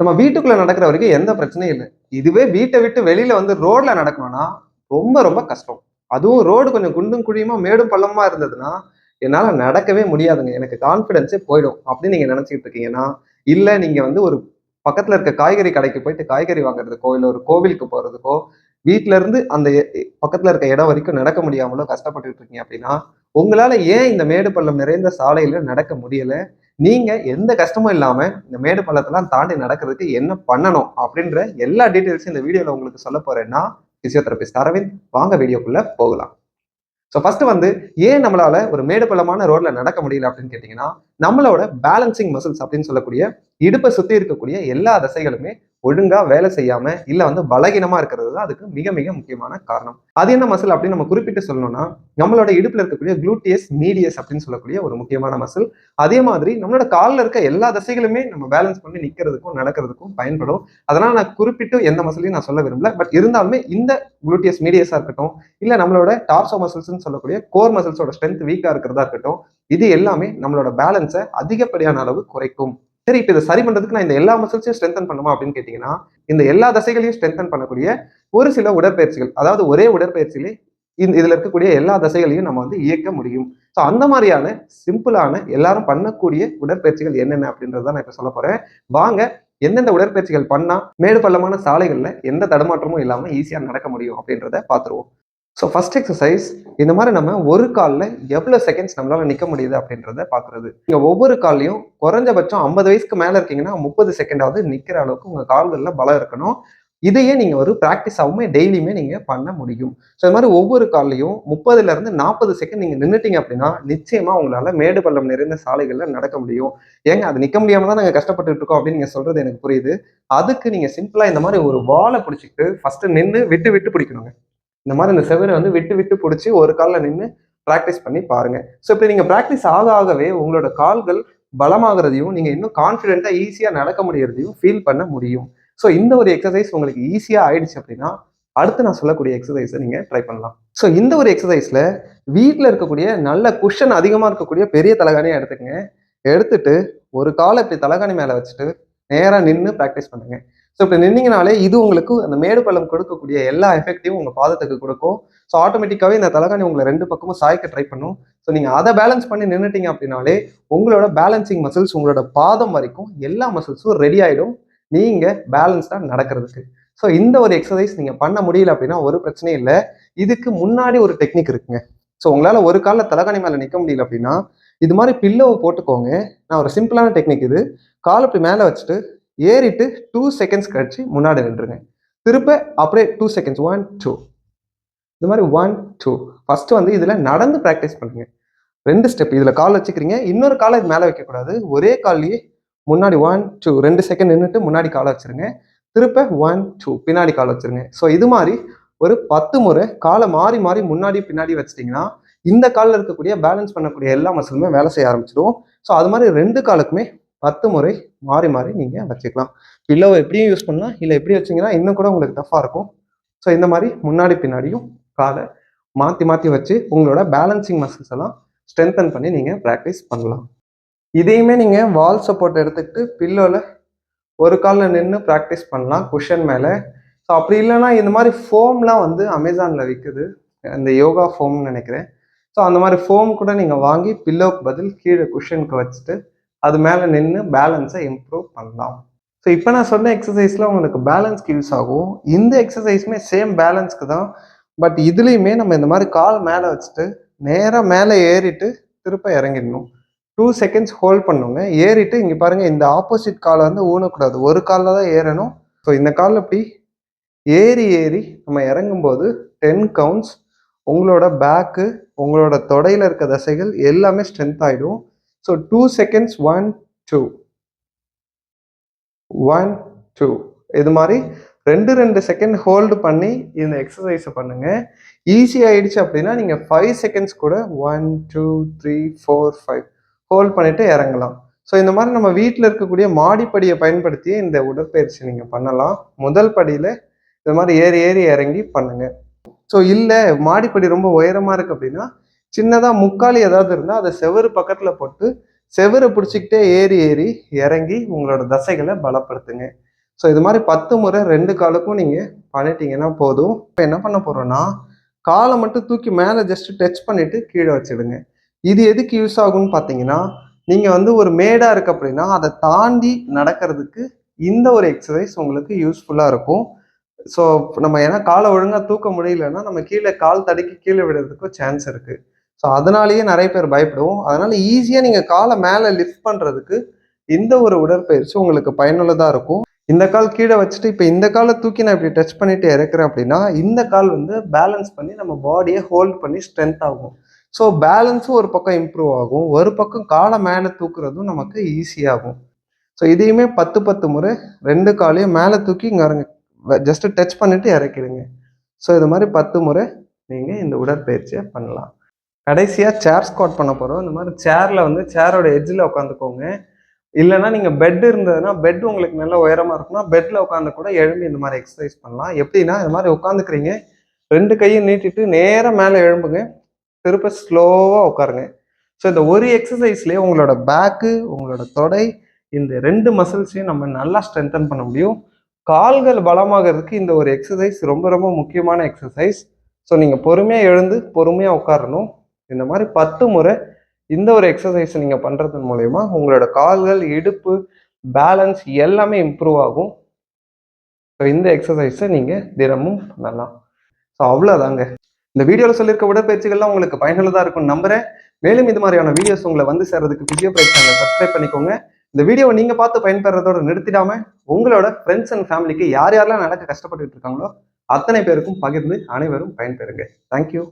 நம்ம வீட்டுக்குள்ள நடக்கிற வரைக்கும் எந்த பிரச்சனையும் இல்லை. இதுவே வீட்டை விட்டு வெளியில வந்து ரோட்ல நடக்கணும்னா ரொம்ப ரொம்ப கஷ்டம். அதுவும் ரோடு கொஞ்சம் குண்டும் குழியுமா மேடும் பள்ளமா இருந்ததுன்னா என்னால நடக்கவே முடியாதுங்க. எனக்கு கான்ஃபிடென்ஸே போயிடும். அப்படின்னு நீங்க நினைச்சிட்டு இருக்கீங்கன்னா இல்ல நீங்க வந்து ஒரு பக்கத்துல இருக்க காய்கறி கடைக்கு போயிட்டு காய்கறி வாங்குறதுக்கோ இல்ல ஒரு கோவிலுக்கு போறதுக்கோ வீட்ல இருந்து அந்த பக்கத்தில் பக்கத்துல இருக்க இடம் வரைக்கும் நடக்க முடியாமலோ கஷ்டப்பட்டுட்டு இருக்கீங்க அப்படின்னா உங்களால ஏன் இந்த மேடு பள்ளம் நிறைந்த சாலையில நடக்க முடியல? நீங்க எந்த கஷ்டமும் இல்லாம இந்த மேடு பள்ளத்தெல்லாம் தாண்டி நடக்கிறதுக்கு என்ன பண்ணணும் அப்படின்ற எல்லா டீட்டெயில்ஸும் இந்த வீடியோல உங்களுக்கு சொல்ல போறேன்னா பிசியோதெரபிஸ்ட் அரவிந்த். வாங்க வீடியோக்குள்ள போகலாம். ஸோ ஃபர்ஸ்ட் வந்து ஏன் நம்மளால ஒரு மேடு பள்ளமான ரோட்ல நடக்க முடியல அப்படின்னு கேட்டீங்கன்னா நம்மளோட பேலன்சிங் மசில்ஸ் அப்படின்னு சொல்லக்கூடிய இடுப்பை சுத்தி இருக்கக்கூடிய எல்லா தசைகளுமே ஒழுங்கா வேலை செய்யாம இல்ல வந்து பலகீனமா இருக்கிறது தான் அதுக்கு மிக மிக முக்கியமான காரணம். அது என்ன மசில் அப்படின்னு நம்ம குறிப்பிட்டு சொல்லணும்னா நம்மளோட இடுப்புல இருக்கக்கூடிய குளூட்டியஸ் மீடியஸ் அப்படின்னு சொல்லக்கூடிய ஒரு முக்கியமான மசில் அதே மாதிரி நம்மளோட காலில் இருக்க எல்லா தசைகளுமே நம்ம பேலன்ஸ் பண்ணி நிக்கிறதுக்கும் நடக்கிறதுக்கும் பயன்படும். அதனால நான் குறிப்பிட்டு எந்த மசிலையும் நான் சொல்ல விரும்பல. பட் இருந்தாலுமே இந்த குளூட்டியஸ் மீடியஸா இருக்கட்டும் இல்ல நம்மளோட டார்சோ மசில்ஸ்னு சொல்லக்கூடிய கோர் மசில்ஸோட ஸ்ட்ரென்த் வீக்கா இருக்கிறதா இருக்கட்டும் இது எல்லாமே நம்மளோட பேலன்ஸை அதிகப்படியான அளவு குறைக்கும். சரி இப்போ இதை சரி பண்றதுக்கு நான் இந்த எல்லா மசில்ஸையும் ஸ்ட்ரென்தன் பண்ணுமா அப்படின்னு கேட்டீங்கன்னா இந்த எல்லா தசைகளையும் ஸ்ட்ரென்தன் பண்ணக்கூடிய ஒரு சில உடற்பயிற்சிகள் அதாவது ஒரே உடற்பயிற்சியிலே இந்த இதுல இருக்கக்கூடிய எல்லா தசைகளையும் நம்ம வந்து இயக்க முடியும். ஸோ அந்த மாதிரியான சிம்பிளான எல்லாரும் பண்ணக்கூடிய உடற்பயிற்சிகள் என்னென்ன அப்படின்றத நான் இப்போ சொல்ல போறேன். வாங்க எந்தெந்த உடற்பயிற்சிகள் பண்ணா மேடு பள்ளமான சாலைகளில் எந்த தடுமாற்றமும் இல்லாமல் ஈஸியாக நடக்க முடியும் அப்படின்றத பார்த்துருவோம். ஸோ ஃபஸ்ட் எக்ஸசைஸ் இந்த மாதிரி நம்ம ஒரு காலில் எவ்வளோ செகண்ட்ஸ் நம்மளால் நிற்க முடியுது அப்படின்றத பார்க்குறது நீங்கள் ஒவ்வொரு கால்லையும் குறைஞ்சபட்சம் ஐம்பது வயசுக்கு மேலே இருக்கீங்கன்னா முப்பது செகண்டாவது நிற்கிற அளவுக்கு உங்கள் கால்களில் பலம் இருக்கணும். இதையே நீங்கள் ஒரு ப்ராக்டிஸாகவுமே டெய்லியுமே நீங்கள் பண்ண முடியும். ஸோ இது மாதிரி ஒவ்வொரு கால்லையும் முப்பதுலேருந்து நாற்பது செகண்ட் நீங்கள் நின்றுட்டீங்க அப்படின்னா நிச்சயமாக உங்களால் மேடு பள்ளம் நிறைந்த சாலைகளில் நடக்க முடியும். ஏங்க அது நிற்க முடியாமல் தான் நாங்கள் கஷ்டப்பட்டு இருக்கோம் அப்படின்னு நீங்கள் சொல்கிறது எனக்கு புரியுது. அதுக்கு நீங்கள் சிம்பிளாக இந்த மாதிரி ஒரு வாழை பிடிச்சிட்டு ஃபஸ்ட்டு நின்று விட்டு விட்டு பிடிக்கணுங்க. இந்த மாதிரி இந்த செவரை வந்து விட்டு விட்டு பிடிச்சி ஒரு காலில் நின்று ப்ராக்டிஸ் பண்ணி பாருங்க. ஸோ இப்படி நீங்கள் ப்ராக்டிஸ் ஆக ஆகவே உங்களோட கால்கள் பலமாகிறதையும் நீங்கள் இன்னும் கான்ஃபிடென்ட்டாக ஈஸியாக நடக்க முடியறதையும் ஃபீல் பண்ண முடியும். ஸோ இந்த ஒரு எக்ஸசைஸ் உங்களுக்கு ஈஸியாக ஆயிடுச்சு அப்படின்னா அடுத்து நான் சொல்லக்கூடிய எக்ஸசைஸை நீங்கள் ட்ரை பண்ணலாம். ஸோ இந்த ஒரு எக்ஸசைஸில் வீட்டில் இருக்கக்கூடிய நல்ல குஷன் அதிகமாக இருக்கக்கூடிய பெரிய தலகாணியை எடுத்துக்கங்க. எடுத்துட்டு ஒரு காலை இப்படி தலகாணி மேலே வச்சுட்டு நேராக நின்று ப்ராக்டிஸ் பண்ணுங்க. ஸோ இப்படி நின்னீங்கனாலே இது உங்களுக்கு அந்த மேடு பள்ளம் கொடுக்கக்கூடிய எல்லா எஃபெக்டையும் உங்கள் பாதத்துக்கு கொடுக்கும். ஸோ ஆட்டோமேட்டிக்காகவே இந்த தலைகாணி உங்களை ரெண்டு பக்கமும் சாய்க்க ட்ரை பண்ணும். ஸோ நீங்கள் அதை பேலன்ஸ் பண்ணி நின்றுட்டீங்க அப்படின்னாலே உங்களோட பேலன்சிங் மசில்ஸ் உங்களோட பாதம் வரைக்கும் எல்லா மசில்ஸும் ரெடி ஆகிடும் நீங்கள் பேலன்ஸ்டாக நடக்கிறதுக்கு. ஸோ இந்த ஒரு எக்ஸசைஸ் நீங்கள் பண்ண முடியல அப்படின்னா ஒரு பிரச்சனையும் இல்லை. இதுக்கு முன்னாடி ஒரு டெக்னிக் இருக்குங்க. ஸோ உங்களால் ஒரு காலில் தலைகாணி மேலே நிற்க முடியல அப்படின்னா இது மாதிரி பில்லோவை போட்டுக்கோங்க. நான் ஒரு சிம்பிளான டெக்னிக் இது. கால் இப்படி மேலே வச்சுட்டு ஏறிட்டு டூ செகண்ட்ஸ் கழிச்சு முன்னாடி நின்றுங்க. திருப்ப அப்படியே டூ செகண்ட்ஸ் ஒன் டூ இந்த மாதிரி ஒன் டூ ஃபர்ஸ்ட் வந்து இதில் நடந்து ப்ராக்டிஸ் பண்ணுங்க. ரெண்டு ஸ்டெப் இதில் கால் வச்சுக்கிறீங்க. இன்னொரு காலை இது மேலே வைக்கக்கூடாது. ஒரே கால்லையே முன்னாடி ஒன் டூ ரெண்டு செகண்ட் நின்றுட்டு முன்னாடி காலை வச்சிருங்க. திருப்ப ஒன் டூ பின்னாடி கால் வச்சிருங்க. ஸோ இது மாதிரி ஒரு பத்து முறை காலை மாறி மாறி முன்னாடி பின்னாடி வச்சிட்டிங்கன்னா இந்த காலில் இருக்கக்கூடிய பேலன்ஸ் பண்ணக்கூடிய எல்லா மசிலுமே வேலை செய்ய ஆரம்பிச்சிடும். ஸோ அது மாதிரி ரெண்டு காலுக்குமே பத்து முறை மாறி மாறி நீங்கள் வச்சுக்கலாம். பில்லோவை எப்படியும் யூஸ் பண்ணலாம் இல்லை எப்படி வச்சிங்கன்னா இன்னும் கூட உங்களுக்கு டஃப்பாக இருக்கும். ஸோ இந்த மாதிரி முன்னாடி பின்னாடியும் காலை மாற்றி மாற்றி வச்சு உங்களோட பேலன்சிங் மசில்ஸ் எல்லாம் ஸ்ட்ரென்தன் பண்ணி நீங்கள் ப்ராக்டிஸ் பண்ணலாம். இதையுமே நீங்கள் வால் சப்போர்ட் எடுத்துக்கிட்டு பில்லோவில் ஒரு காலில் நின்று ப்ராக்டிஸ் பண்ணலாம் குஷன் மேலே. ஸோ அப்படி இல்லைன்னா இந்த மாதிரி ஃபோம்லாம் வந்து அமேசானில் விற்குது இந்த யோகா ஃபோம்னு நினைக்கிறேன். ஸோ அந்த மாதிரி ஃபோம் கூட நீங்கள் வாங்கி பில்லோக்கு பதில் கீழே குஷனுக்கு வச்சுட்டு அது மேலே நின்று பேலன்ஸை இம்ப்ரூவ் பண்ணலாம். ஸோ இப்போ நான் சொன்ன எக்ஸசைஸில் உங்களுக்கு பேலன்ஸ் யூஸ் ஆகும். இந்த எக்ஸசைஸுமே சேம் பேலன்ஸ்க்கு தான். பட் இதுலேயுமே நம்ம இந்த மாதிரி கால் மேலே வச்சுட்டு நேராக மேலே ஏறிட்டு திருப்ப இறங்கிடணும். டூ செகண்ட்ஸ் ஹோல்ட் பண்ணுங்க. ஏறிட்டு இங்கே பாருங்கள் இந்த ஆப்போசிட் காலை வந்து ஊனக்கூடாது. ஒரு காலில் தான் ஏறணும். ஸோ இந்த காலில் இப்படி ஏறி ஏறி நம்ம இறங்கும்போது டென் கவுண்ட்ஸ் உங்களோட பேக்கு உங்களோட தொடையில் இருக்க தசைகள் எல்லாமே ஸ்ட்ரென்த் ஆகிடும் so two seconds one two one two இது மாதிரி ரெண்டு ரெண்டு செகண்ட் ஹோல்டு பண்ணி இந்த எக்ஸசைஸை பண்ணுங்க. ஈஸி ஆயிடுச்சு அப்படின்னா நீங்கள் ஃபைவ் செகண்ட்ஸ் கூட one two three four five hold பண்ணிட்டு இறங்கலாம். ஸோ இந்த மாதிரி நம்ம வீட்டில் இருக்கக்கூடிய மாடிப்படியை பயன்படுத்தி இந்த உடற்பயிற்சி நீங்கள் பண்ணலாம். முதல் படியில் இந்த மாதிரி ஏறி ஏறி இறங்கி பண்ணுங்க. ஸோ இல்லை மாடிப்படி ரொம்ப உயரமாக இருக்குது அப்படின்னா சின்னதாக முக்காலி ஏதாவது இருந்தால் அதை செவரு பக்கத்தில் போட்டு செவரை பிடிச்சிக்கிட்டே ஏறி ஏறி இறங்கி உங்களோட தசைகளை பலப்படுத்துங்க. ஸோ இது மாதிரி பத்து முறை ரெண்டு காலுக்கும் நீங்கள் பண்ணிட்டீங்கன்னா போதும். இப்போ என்ன பண்ண போகிறோன்னா காலை மட்டும் தூக்கி மேலே ஜஸ்ட் டச் பண்ணிவிட்டு கீழே வச்சுடுங்க. இது எதுக்கு யூஸ் ஆகும்னு பார்த்தீங்கன்னா நீங்கள் வந்து ஒரு மேடாக இருக்கு அப்படின்னா அதை தாண்டி நடக்கிறதுக்கு இந்த ஒரு எக்ஸசைஸ் உங்களுக்கு யூஸ்ஃபுல்லாக இருக்கும். ஸோ நம்ம ஏன்னா காலை ஒழுங்காக தூக்க முடியலன்னா நம்ம கீழே கால் தடுக்கி கீழே விடுறதுக்கும் சான்ஸ் இருக்குது ஸோ அதனாலேயே நிறைய பேர் பயப்படுவோம். அதனால ஈஸியாக நீங்கள் காலை மேலே லிஃப்ட் பண்ணுறதுக்கு இந்த ஒரு உடற்பயிற்சி உங்களுக்கு பயனுள்ளதாக இருக்கும்? இந்த கால் கீழே வச்சுட்டு இப்போ இந்த காலை தூக்கி நான் இப்படி டச் பண்ணிட்டு இறக்குறேன் அப்படின்னா இந்த கால் வந்து பேலன்ஸ் பண்ணி நம்ம பாடியை ஹோல்ட் பண்ணி ஸ்ட்ரென்த் ஆகும். ஸோ பேலன்ஸும் ஒரு பக்கம் இம்ப்ரூவ் ஆகும். ஒரு பக்கம் காலை மேலே தூக்குறதும் நமக்கு ஈஸியாகும் ஸோ இதையுமே பத்து பத்து முறை ரெண்டு காலையும் மேலே தூக்கி இங்கே இறங்க ஜஸ்ட்டு டச் பண்ணிவிட்டு இறக்கிடுங்க. ஸோ இது மாதிரி பத்து முறை நீங்கள் இந்த உடற்பயிற்சியை பண்ணலாம். கடைசியாக சேர் ஸ்குவாட் பண்ண போகிறோம் இந்த மாதிரி சேரில் வந்து சேரோட எட்ஜில் உட்காந்துக்கோங்க இல்லைன்னா நீங்கள் பெட் இருந்ததுன்னா பெட் உங்களுக்கு நல்ல உயரமாக இருக்குன்னா பெட்டில் உட்காந்து கூட எழும்பி இந்த மாதிரி எக்ஸசைஸ் பண்ணலாம். எப்படின்னா இந்த மாதிரி உட்காந்துக்கிறீங்க ரெண்டு கையும் நீட்டிட்டு நேராக மேலே எழும்புங்க. திருப்ப ஸ்லோவாக உட்காருங்க ஸோ இந்த ஒரு எக்ஸசைஸ்லேயே உங்களோட பேக்கு உங்களோட தொடை இந்த ரெண்டு மசில்ஸையும் நம்ம நல்லா ஸ்ட்ரென்தன் பண்ண முடியும். கால்கள் பலமாகிறதுக்கு இந்த ஒரு எக்ஸசைஸ் ரொம்ப ரொம்ப முக்கியமான எக்ஸசைஸ் ஸோ நீங்கள் பொறுமையாக எழுந்து பொறுமையாக உட்காரணும் இந்த மாதிரி பத்து முறை இந்த ஒரு எக்ஸசைஸ் நீங்கள் பண்ணுறதன் மூலயமா உங்களோட கால்கள் இடுப்பு பேலன்ஸ் எல்லாமே இம்ப்ரூவ் ஆகும். ஸோ இந்த எக்ஸசைஸை நீங்கள் தினமும் பண்ணலாம். ஸோ அவ்வளோதாங்க இந்த வீடியோவில் சொல்லியிருக்க உடற்பயிற்சிகள்லாம் உங்களுக்கு பயனுள்ளதாக இருக்கும் நம்புறேன். மேலும் இது மாதிரியான வீடியோஸ் உங்களை வந்து சேர்றதுக்கு பிசியோ சேனலை சப்ஸ்கிரைப் பண்ணிக்கோங்க. இந்த வீடியோவை நீங்கள் பார்த்து பயன்பெறதோட நிறுத்திடாம உங்களோட ஃப்ரெண்ட்ஸ் அண்ட் ஃபேமிலிக்கு யார் யாரெல்லாம் நடக்க கஷ்டப்பட்டுட்டு இருக்காங்களோ அத்தனை பேருக்கும் பகிர்ந்து அனைவரும் பயன்பெறுங்க. தேங்க்யூ